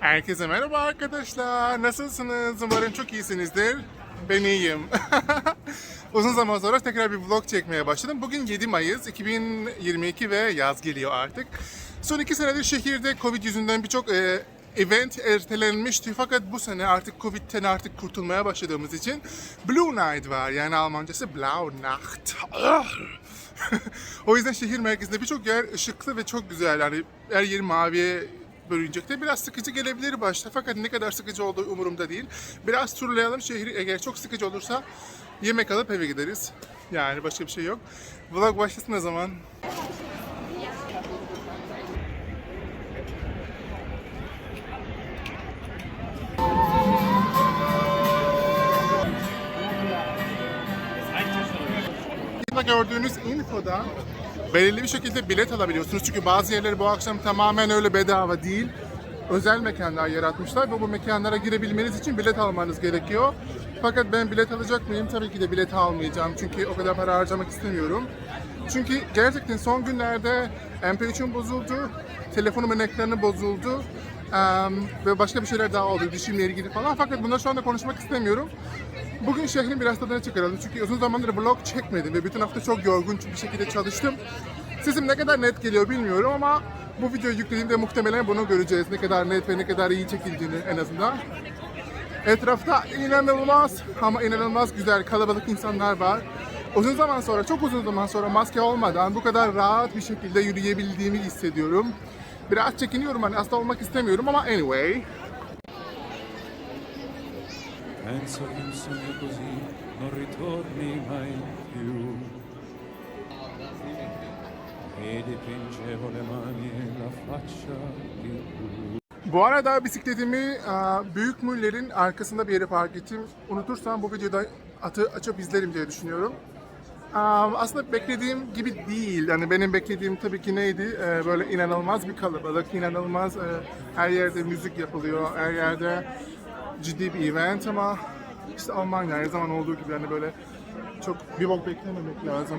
Herkese merhaba arkadaşlar. Nasılsınız? Umarım çok iyisinizdir. Ben iyiyim. Uzun zaman sonra tekrar bir vlog çekmeye başladım. Bugün 7 Mayıs 2022 ve yaz geliyor artık. Son iki senedir şehirde Covid yüzünden birçok e, event ertelenmişti. Fakat bu sene artık Covid'ten artık kurtulmaya başladığımız için Blue Night var. Yani Almancası Blaue Nacht. o yüzden şehir merkezinde birçok yer ışıklı ve çok güzel. Yani her yer maviye bölünecekte. Biraz sıkıcı gelebilir başta fakat ne kadar sıkıcı olduğu umurumda değil. Biraz turlayalım şehri. Eğer çok sıkıcı olursa yemek alıp eve gideriz. Yani başka bir şey yok. Vlog başlasın o zaman. Gördüğünüz infoda belirli bir şekilde bilet alabiliyorsunuz. Çünkü bazı yerleri bu akşam tamamen öyle bedava değil. Özel mekanlar yaratmışlar ve bu mekanlara girebilmeniz için bilet almanız gerekiyor. Fakat ben bilet alacak mıyım? Tabii ki de bilet almayacağım. Çünkü o kadar para harcamak istemiyorum. Çünkü gerçekten son günlerde MP3'üm bozuldu. Telefonumun ekranı bozuldu. Em, ve başka bir şeyler daha oldu dişimle ilgili falan. Fakat bunları şu anda konuşmak istemiyorum. Bugün şehrin biraz tadını çıkaralım. Çünkü uzun zamandır vlog çekmedim ve bütün hafta çok yorgun bir şekilde çalıştım. Sesim ne kadar net geliyor bilmiyorum ama bu videoyu yüklediğimde muhtemelen bunu göreceğiz. Ne kadar net ve ne kadar iyi çekildiğini en azından. Etrafta inanılmaz ama inanılmaz güzel kalabalık insanlar var. Uzun zaman sonra, çok uzun zaman sonra maske olmadan bu kadar rahat bir şekilde yürüyebildiğimi hissediyorum. Biraz çekiniyorum hani hasta olmak istemiyorum ama anyway. Penso che un sogno così non ritorni mai più. E dipingevo le mani e la faccia di tu. Bu arada bisikletimi e, Büyük Müller'in arkasında bir yere park ettim. Unutursam bu videoda atı açıp izlerim diye düşünüyorum. E, Aslında beklediğim gibi değil. Yani benim beklediğim tabii ki neydi? E, Böyle inanılmaz bir kalabalık, inanılmaz her yerde müzik yapılıyor, her yerde ciddi bir event ama işte Almanya her zaman olduğu gibi yani böyle çok bir bok beklememek lazım.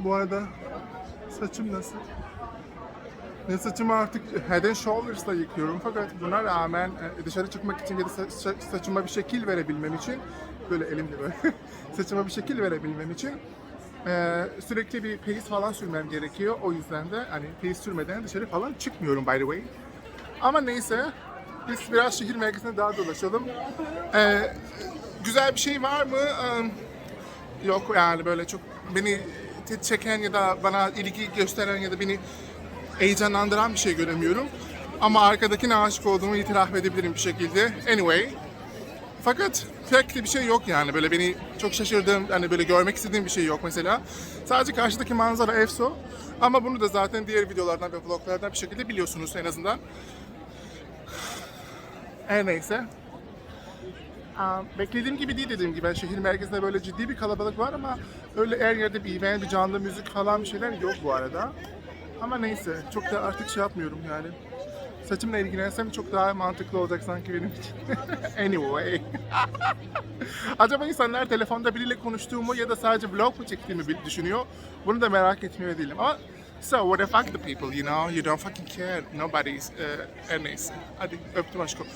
Bu arada saçım nasıl? Ve saçımı artık Head and Shoulders'la yıkıyorum fakat buna rağmen e, dışarı çıkmak için ya da sa- sa- saçıma bir şekil verebilmem için böyle elimle böyle saçıma bir şekil verebilmem için e, sürekli bir paste falan sürmem gerekiyor. O yüzden de hani paste sürmeden dışarı falan çıkmıyorum by the way. Ama neyse biz biraz şehir merkezine daha dolaşalım. E, güzel bir şey var mı? E, Yok yani böyle çok beni çeken ya da bana ilgi gösteren ya da beni heyecanlandıran bir şey göremiyorum. Ama arkadakine aşık olduğumu itiraf edebilirim bir şekilde. Anyway. Fakat de bir şey yok yani böyle beni çok şaşırdığım hani böyle görmek istediğim bir şey yok mesela. Sadece karşıdaki manzara efso. Ama bunu da zaten diğer videolardan ve vloglardan bir şekilde biliyorsunuz en azından. Her neyse. Aa, Beklediğim gibi değil dediğim gibi. Şehir merkezinde böyle ciddi bir kalabalık var ama öyle her yerde bir event, bir canlı müzik falan bir şeyler yok bu arada. Ama neyse çok da artık şey yapmıyorum yani. Saçımla ilgilensem çok daha mantıklı olacak sanki benim için. anyway. Acaba insanlar telefonda biriyle konuştuğumu ya da sadece vlog mu çektiğimi düşünüyor? Bunu da merak etmiyor değilim. Ama so what the fuck the people you know? You don't fucking care. Nobody's. Uh, her neyse. Hadi öptüm aşkım.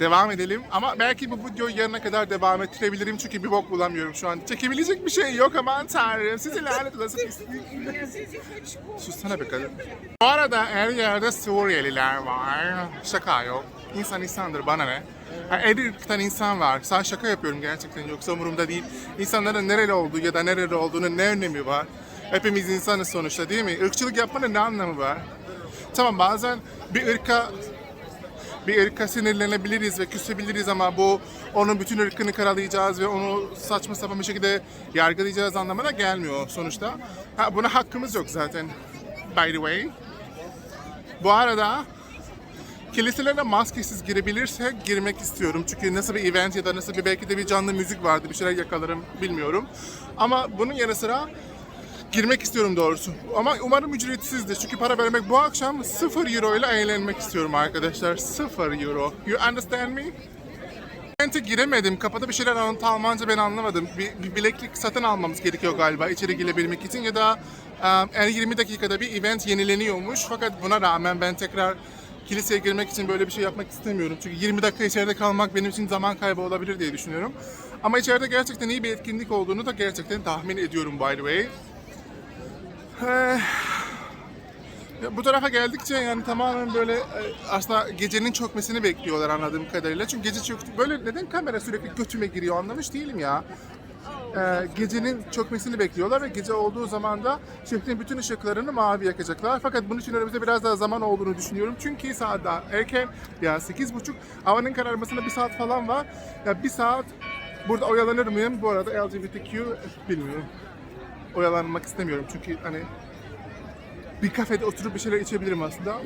Devam edelim. Ama belki bu videoyu yarına kadar devam ettirebilirim çünkü bir bok bulamıyorum şu an. Çekebilecek bir şey yok aman tanrım. Sizi lanet olası pislik. Sussana be kadın. Bu arada her yerde Suriyeliler var. Şaka yok. İnsan insandır bana ne. Irktan insan var. Sadece şaka yapıyorum gerçekten yoksa umurumda değil. İnsanların nereli olduğu ya da nereli olduğunu ne önemi var? Hepimiz insanız sonuçta değil mi? Irkçılık yapmanın ne anlamı var? Tamam bazen bir ırka bir ırka sinirlenebiliriz ve küsebiliriz ama bu onun bütün ırkını karalayacağız ve onu saçma sapan bir şekilde yargılayacağız anlamına gelmiyor sonuçta. Ha, buna hakkımız yok zaten. By the way. Bu arada kiliselere maskesiz girebilirsek girmek istiyorum. Çünkü nasıl bir event ya da nasıl bir belki de bir canlı müzik vardı bir şeyler yakalarım bilmiyorum. Ama bunun yanı sıra girmek istiyorum doğrusu. Ama umarım ücretsizdir. Çünkü para vermek bu akşam 0 euro ile eğlenmek istiyorum arkadaşlar. 0 euro. You understand me? Event'e giremedim. Kapıda bir şeyler anlattı Almanca ben anlamadım. Bir, bir bileklik satın almamız gerekiyor galiba içeri girebilmek için ya da her 20 dakikada bir event yenileniyormuş. Fakat buna rağmen ben tekrar kiliseye girmek için böyle bir şey yapmak istemiyorum. Çünkü 20 dakika içeride kalmak benim için zaman kaybı olabilir diye düşünüyorum. Ama içeride gerçekten iyi bir etkinlik olduğunu da gerçekten tahmin ediyorum by the way. Ya bu tarafa geldikçe yani tamamen böyle e, aslında gecenin çökmesini bekliyorlar anladığım kadarıyla. Çünkü gece çöktü. Böyle neden kamera sürekli götüme giriyor anlamış değilim ya. Ee, gecenin çökmesini bekliyorlar ve gece olduğu zaman da şehrin bütün ışıklarını mavi yakacaklar. Fakat bunun için önümüzde biraz daha zaman olduğunu düşünüyorum. Çünkü saat daha erken ya 8.30 havanın kararmasına bir saat falan var. Ya bir saat burada oyalanır mıyım? Bu arada LGBTQ bilmiyorum. Oyalanmak istemiyorum çünkü hani bir kafede oturup bir şeyler içebilirim aslında.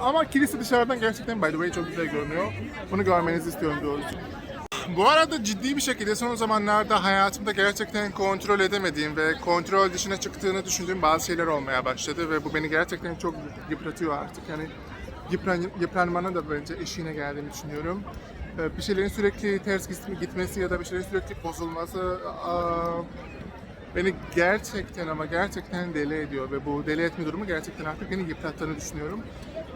Ama kilise dışarıdan gerçekten by the way çok güzel görünüyor. Bunu görmenizi istiyorum doğrusu. Bu arada ciddi bir şekilde son zamanlarda hayatımda gerçekten kontrol edemediğim ve kontrol dışına çıktığını düşündüğüm bazı şeyler olmaya başladı ve bu beni gerçekten çok yıpratıyor artık. Yani yıpran, yıpranmanın da bence eşiğine geldiğini düşünüyorum. Ee, Bir şeylerin sürekli ters git- gitmesi ya da bir şeylerin sürekli bozulması beni gerçekten ama gerçekten deli ediyor ve bu deli etme durumu gerçekten artık beni yıprattığını düşünüyorum.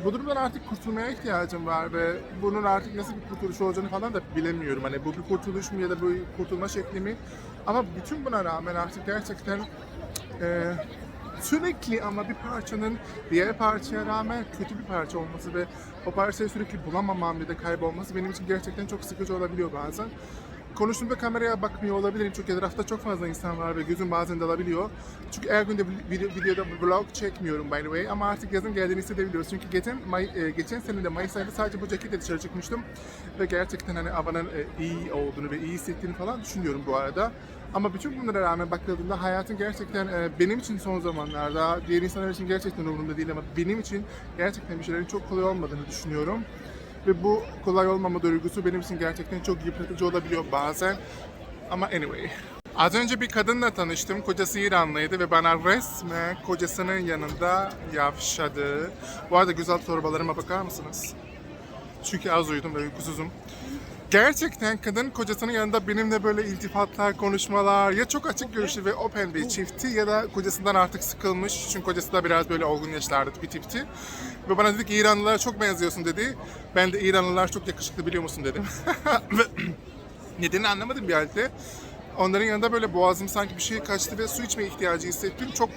Bu durumdan artık kurtulmaya ihtiyacım var ve bunun artık nasıl bir kurtuluş olacağını falan da bilemiyorum. Hani bu bir kurtuluş mu ya da bu kurtulma şekli mi? Ama bütün buna rağmen artık gerçekten e, sürekli ama bir parçanın diğer parçaya rağmen kötü bir parça olması ve o parçayı sürekli bulamamam ya da kaybolması benim için gerçekten çok sıkıcı olabiliyor bazen. Konuştuğumda kameraya bakmıyor olabilirim çünkü etrafta çok fazla insan var ve gözüm bazen dalabiliyor. Çünkü her gün de video, videoda vlog çekmiyorum by the way ama artık yazın geldiğini hissedebiliyoruz. Çünkü geçen, May, e, geçen sene de Mayıs ayında sadece bu ceketle dışarı çıkmıştım ve gerçekten hani havanın e, iyi olduğunu ve iyi hissettiğini falan düşünüyorum bu arada. Ama bütün bunlara rağmen bakıldığında hayatın gerçekten e, benim için son zamanlarda, diğer insanlar için gerçekten umurumda değil ama benim için gerçekten bir şeylerin çok kolay olmadığını düşünüyorum. Ve bu kolay olmama duygusu benim için gerçekten çok yıpratıcı olabiliyor bazen. Ama anyway. Az önce bir kadınla tanıştım. Kocası İranlıydı ve bana resmen kocasının yanında yavşadı. Bu arada güzel torbalarıma bakar mısınız? Çünkü az uyudum ve uykusuzum. Gerçekten kadın kocasının yanında benimle böyle iltifatlar, konuşmalar ya çok açık görüşlü ve open bir çifti ya da kocasından artık sıkılmış. Çünkü kocası da biraz böyle olgun yaşlarda bir tipti. Ve bana dedi ki İranlılara çok benziyorsun dedi. Ben de İranlılar çok yakışıklı biliyor musun dedim. Nedenini anlamadım bir halde. Onların yanında böyle boğazım sanki bir şey kaçtı ve su içmeye ihtiyacı hissettim. Çok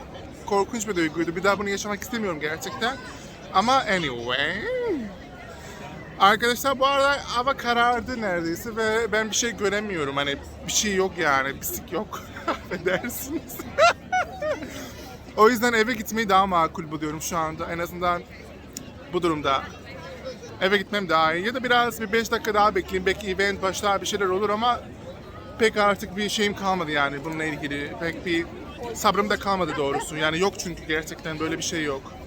korkunç bir duyguydu. Bir daha bunu yaşamak istemiyorum gerçekten. Ama anyway. Arkadaşlar bu arada hava karardı neredeyse ve ben bir şey göremiyorum. Hani bir şey yok yani. Pislik yok. Affedersiniz. o yüzden eve gitmeyi daha makul buluyorum şu anda. En azından bu durumda. Eve gitmem daha iyi. Ya da biraz bir 5 dakika daha bekleyeyim. Belki event başlar bir şeyler olur ama pek artık bir şeyim kalmadı yani bununla ilgili. Pek bir sabrım da kalmadı doğrusu. Yani yok çünkü gerçekten böyle bir şey yok.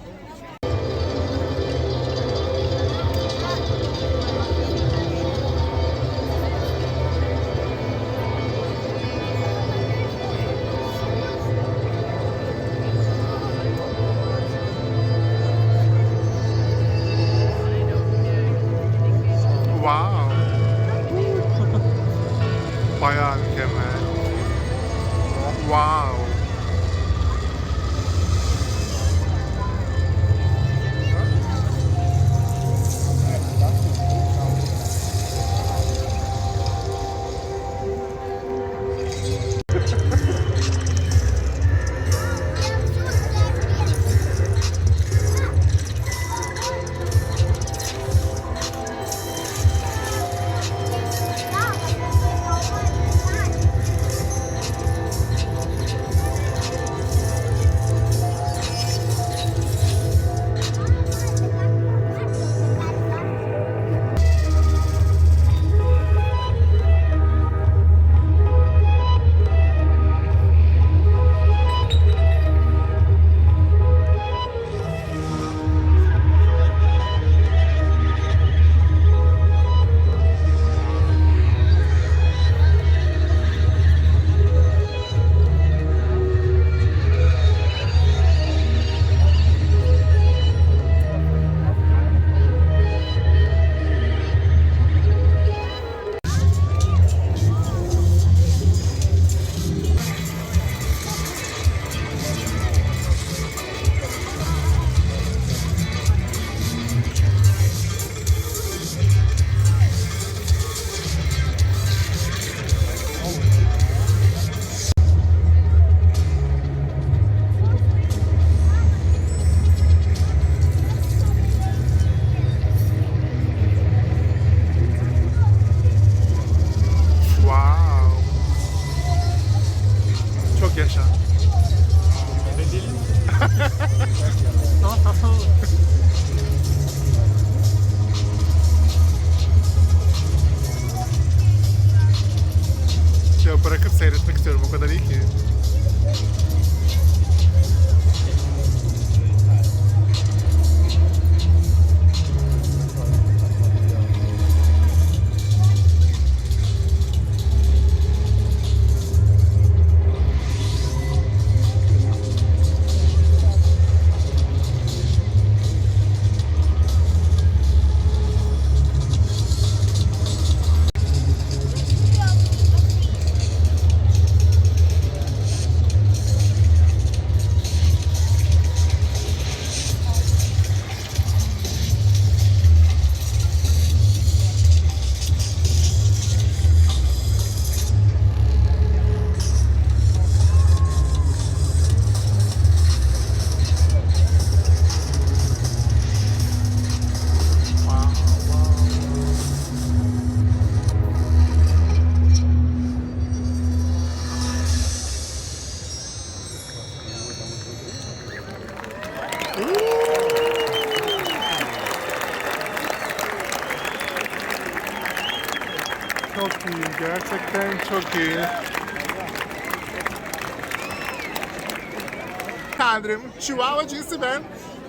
Chihuahua cinsi ben.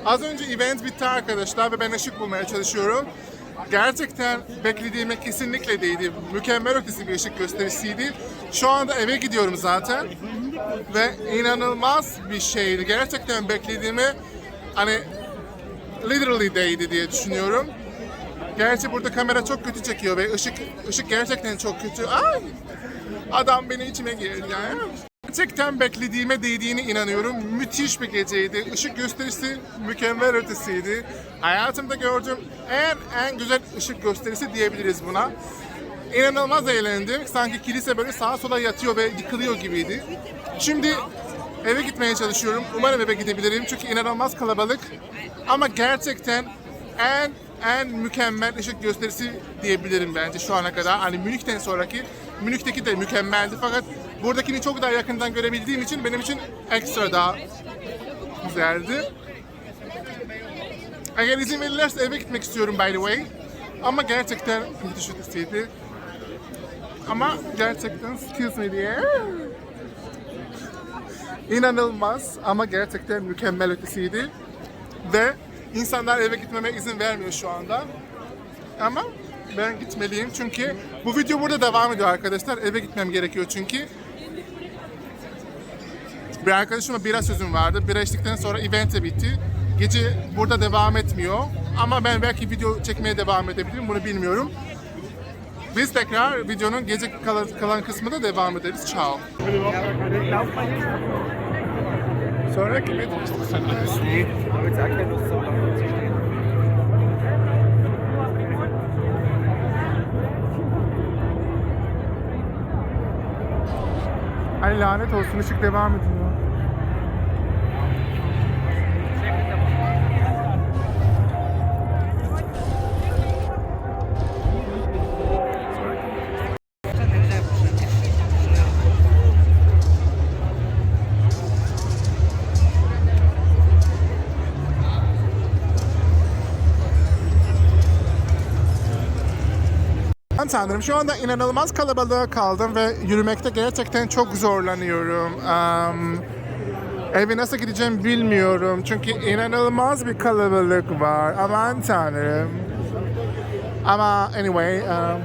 Az önce event bitti arkadaşlar ve ben ışık bulmaya çalışıyorum. Gerçekten beklediğime kesinlikle değdi. Mükemmel ötesi bir ışık gösterisiydi. Şu anda eve gidiyorum zaten. Ve inanılmaz bir şeydi. Gerçekten beklediğime hani literally değdi diye düşünüyorum. Gerçi burada kamera çok kötü çekiyor ve ışık ışık gerçekten çok kötü. Ay! Adam beni içime girdi yani. Gerçekten beklediğime değdiğine inanıyorum. Müthiş bir geceydi. Işık gösterisi mükemmel ötesiydi. Hayatımda gördüğüm en en güzel ışık gösterisi diyebiliriz buna. İnanılmaz eğlendim. Sanki kilise böyle sağa sola yatıyor ve yıkılıyor gibiydi. Şimdi eve gitmeye çalışıyorum. Umarım eve gidebilirim çünkü inanılmaz kalabalık. Ama gerçekten en en mükemmel ışık gösterisi diyebilirim bence şu ana kadar. Hani Münih'ten sonraki, Münih'teki de mükemmeldi fakat buradakini çok daha yakından görebildiğim için benim için ekstra daha güzeldi. Eğer izin verirlerse eve gitmek istiyorum by the way. Ama gerçekten müthiş ötesiydi. Ama gerçekten excuse me diye. İnanılmaz ama gerçekten mükemmel ötesiydi. Ve insanlar eve gitmeme izin vermiyor şu anda. Ama ben gitmeliyim çünkü bu video burada devam ediyor arkadaşlar. Eve gitmem gerekiyor çünkü. Bir arkadaşıma bira sözüm vardı. Bira içtikten sonra event de bitti. Gece burada devam etmiyor. Ama ben belki video çekmeye devam edebilirim. Bunu bilmiyorum. Biz tekrar videonun gece kalan, kısmında devam ederiz. Ciao. Sonraki metro istasyonu. Nee, aber jetzt auch keine Lust, so lange zu stehen. Ay lanet olsun ışık devam ediyor. Ben tanrım şu anda inanılmaz kalabalığa kaldım ve yürümekte gerçekten çok zorlanıyorum. Um, eve nasıl gideceğim bilmiyorum çünkü inanılmaz bir kalabalık var. Aman tanrım. Ama anyway, um,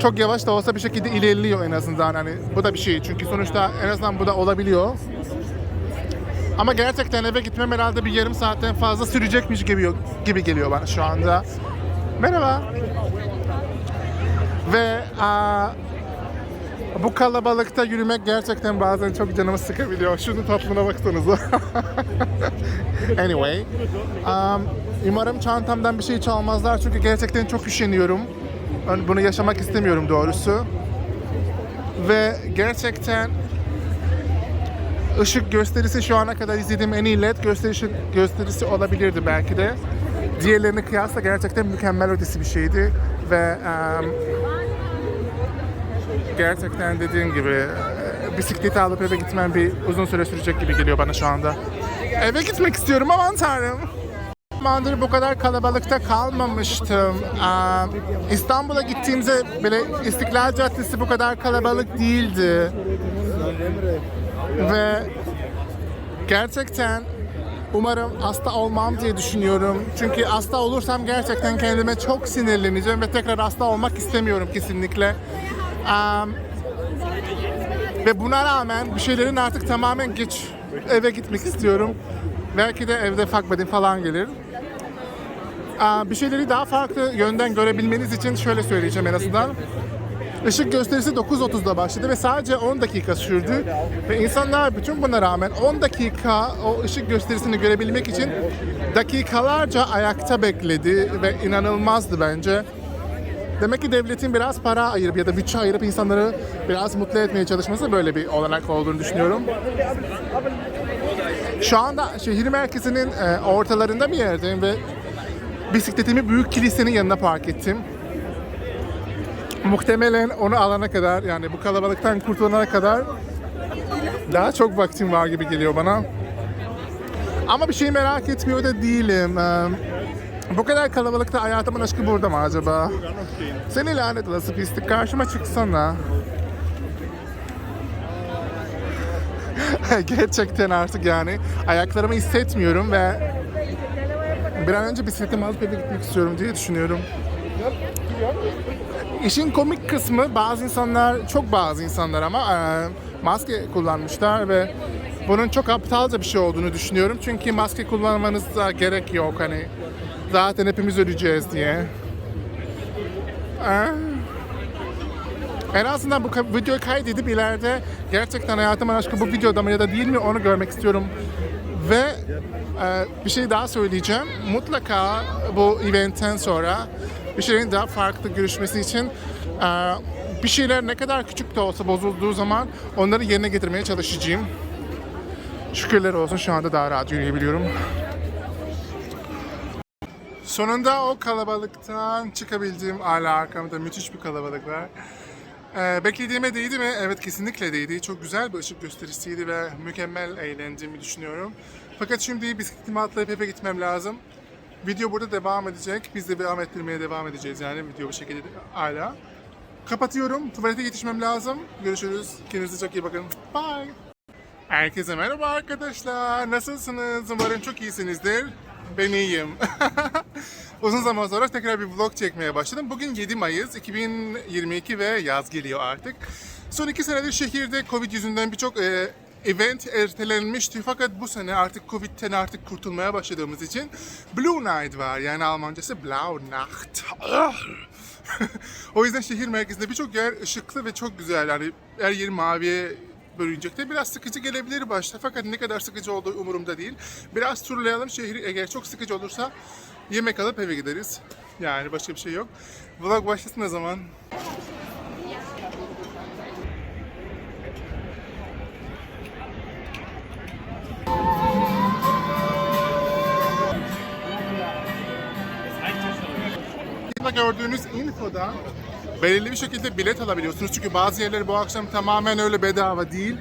çok yavaş da olsa bir şekilde ilerliyor en azından. Hani bu da bir şey çünkü sonuçta en azından bu da olabiliyor. Ama gerçekten eve gitmem herhalde bir yarım saatten fazla sürecekmiş gibi gibi geliyor bana şu anda. Merhaba. Ve aa, bu kalabalıkta yürümek gerçekten bazen çok canımı sıkabiliyor. Şunun tatlına baksanıza. anyway. um, umarım çantamdan bir şey çalmazlar çünkü gerçekten çok üşeniyorum. Bunu yaşamak istemiyorum doğrusu. Ve gerçekten ışık gösterisi şu ana kadar izlediğim en iyi led gösterisi, gösterisi olabilirdi belki de. Diğerlerine kıyasla gerçekten mükemmel ötesi bir şeydi. Ve um, gerçekten dediğim gibi e, bisikleti alıp eve gitmem bir uzun süre sürecek gibi geliyor bana şu anda. Eve gitmek istiyorum aman tanrım. Zamandır bu kadar kalabalıkta kalmamıştım. İstanbul'a gittiğimde bile İstiklal Caddesi bu kadar kalabalık değildi. Ve gerçekten umarım hasta olmam diye düşünüyorum. Çünkü hasta olursam gerçekten kendime çok sinirleneceğim ve tekrar hasta olmak istemiyorum kesinlikle. Um, ve buna rağmen bir şeylerin artık tamamen geç eve gitmek istiyorum. Belki de evde fakbedim falan gelir. Aa, bir şeyleri daha farklı yönden görebilmeniz için şöyle söyleyeceğim en azından. Işık gösterisi 9.30'da başladı ve sadece 10 dakika sürdü. Ve insanlar bütün buna rağmen 10 dakika o ışık gösterisini görebilmek için dakikalarca ayakta bekledi ve inanılmazdı bence. Demek ki devletin biraz para ayırıp ya da bütçe ayırıp insanları biraz mutlu etmeye çalışması böyle bir olanak olduğunu düşünüyorum. Şu anda şehir merkezinin e, ortalarında bir yerdeyim ve bisikletimi büyük kilisenin yanına park ettim. Muhtemelen onu alana kadar yani bu kalabalıktan kurtulana kadar daha çok vaktim var gibi geliyor bana. Ama bir şey merak etmiyor da değilim. Bu kadar kalabalıkta hayatımın aşkı burada mı acaba? Seni lanet olası pislik karşıma çıksana. Gerçekten artık yani ayaklarımı hissetmiyorum ve bir an önce bisikletimi alıp eve gitmek istiyorum diye düşünüyorum. İşin komik kısmı bazı insanlar, çok bazı insanlar ama e, maske kullanmışlar ve bunun çok aptalca bir şey olduğunu düşünüyorum. Çünkü maske kullanmanıza gerek yok hani zaten hepimiz öleceğiz diye. E, en azından bu videoyu kaydedip ileride gerçekten hayatımın aşkı bu videoda mı ya da değil mi onu görmek istiyorum. Ve e, bir şey daha söyleyeceğim. Mutlaka bu eventten sonra bir şeyin daha farklı görüşmesi için e, bir şeyler ne kadar küçük de olsa bozulduğu zaman onları yerine getirmeye çalışacağım. Şükürler olsun şu anda daha rahat yürüyebiliyorum. Sonunda o kalabalıktan çıkabildiğim hala arkamda müthiş bir kalabalık var. Ee, beklediğime değdi mi? Evet kesinlikle değdi. Çok güzel bir ışık gösterisiydi ve mükemmel eğlendiğimi düşünüyorum. Fakat şimdi bisikletimi atlayıp eve gitmem lazım. Video burada devam edecek. Biz de devam ettirmeye devam edeceğiz yani video bu şekilde hala. Kapatıyorum. Tuvalete yetişmem lazım. Görüşürüz. Kendinize çok iyi bakın. Bye. Herkese merhaba arkadaşlar. Nasılsınız? Umarım çok iyisinizdir. Ben iyiyim. Uzun zaman sonra tekrar bir vlog çekmeye başladım. Bugün 7 Mayıs 2022 ve yaz geliyor artık. Son iki senedir şehirde Covid yüzünden birçok e, event ertelenmişti. Fakat bu sene artık Covid'ten artık kurtulmaya başladığımız için Blue Night var. Yani Almancası Blaue Nacht. o yüzden şehir merkezinde birçok yer ışıklı ve çok güzel. Yani her yer maviye bölünecek de biraz sıkıcı gelebilir başta fakat ne kadar sıkıcı olduğu umurumda değil. Biraz turlayalım şehri eğer çok sıkıcı olursa yemek alıp eve gideriz. Yani başka bir şey yok. Vlog başlasın o zaman. Gördüğünüz infoda belirli bir şekilde bilet alabiliyorsunuz. Çünkü bazı yerleri bu akşam tamamen öyle bedava değil.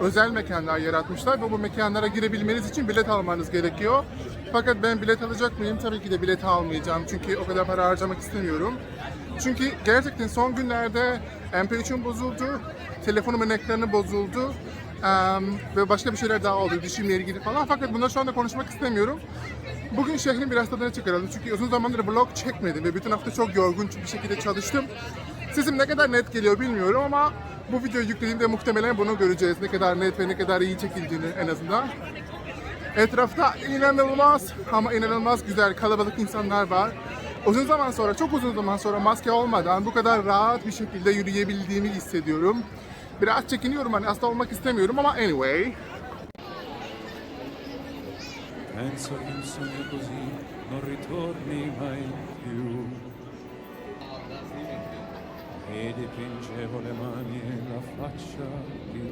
Özel mekanlar yaratmışlar ve bu mekanlara girebilmeniz için bilet almanız gerekiyor. Fakat ben bilet alacak mıyım? Tabii ki de bilet almayacağım. Çünkü o kadar para harcamak istemiyorum. Çünkü gerçekten son günlerde MP3'üm bozuldu. Telefonumun ekranı bozuldu. Ve başka bir şeyler daha oldu dişimle ilgili falan. Fakat bunları şu anda konuşmak istemiyorum. Bugün şehrin biraz tadını çıkaralım. Çünkü uzun zamandır vlog çekmedim ve bütün hafta çok yorgun bir şekilde çalıştım. Sesim ne kadar net geliyor bilmiyorum ama bu videoyu yüklediğimde muhtemelen bunu göreceğiz. Ne kadar net ve ne kadar iyi çekildiğini en azından. Etrafta inanılmaz ama inanılmaz güzel kalabalık insanlar var. Uzun zaman sonra, çok uzun zaman sonra maske olmadan bu kadar rahat bir şekilde yürüyebildiğimi hissediyorum. Biraz çekiniyorum hani hasta olmak istemiyorum ama anyway. Penso che un sogno così non ritorni mai più. E dipingevo le mani e la faccia di.